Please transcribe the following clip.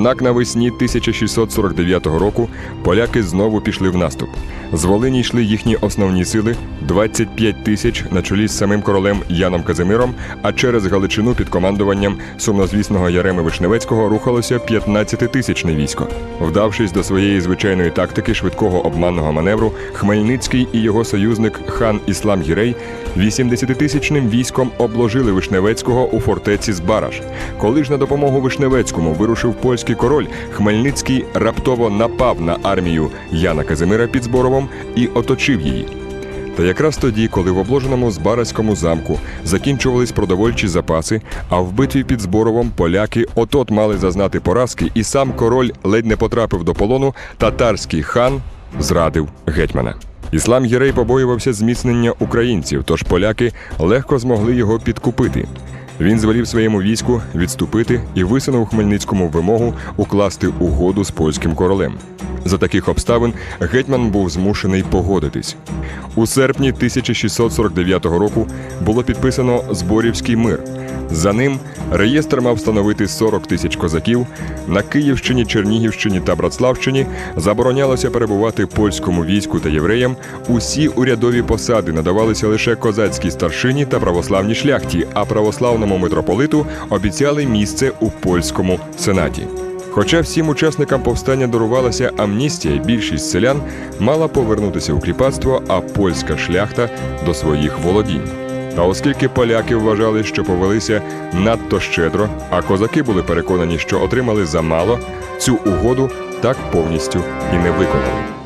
Однак навесні 1649 року поляки знову пішли в наступ. З Волині йшли їхні основні сили 25 тисяч на чолі з самим королем Яном Казимиром, а через Галичину під командуванням сумнозвісного Яреми Вишневецького рухалося 15-тисячне військо. Вдавшись до своєї звичайної тактики швидкого обманного маневру, Хмельницький і його союзник хан Іслам Гірей 80-тисячним військом обложили Вишневецького у фортеці Збараж. Коли ж на допомогу Вишневецькому вирушив польський король, Хмельницький раптово напав на армію Яна Казимира під Зборовом і оточив її. Та якраз тоді, коли в обложеному Збаразькому замку закінчувались продовольчі запаси, а в битві під Зборовом поляки отот мали зазнати поразки, і сам король ледь не потрапив до полону, татарський хан зрадив гетьмана. Іслам Єрей побоювався зміцнення українців, тож поляки легко змогли його підкупити. Він звелів своєму війську відступити і висунув Хмельницькому вимогу укласти угоду з польським королем. За таких обставин гетьман був змушений погодитись. У серпні 1649 року було підписано Зборівський мир. За ним реєстр мав встановити 40 тисяч козаків. На Київщині, Чернігівщині та Братславщині заборонялося перебувати польському війську та євреям. Усі урядові посади надавалися лише козацькій старшині та православній шляхті, а православному митрополиту обіцяли місце у польському сенаті. Хоча всім учасникам повстання дарувалася амністія, більшість селян мала повернутися у кріпацтво, а польська шляхта до своїх володінь. Та оскільки поляки вважали, що повелися надто щедро, а козаки були переконані, що отримали замало, цю угоду так повністю і не виконали.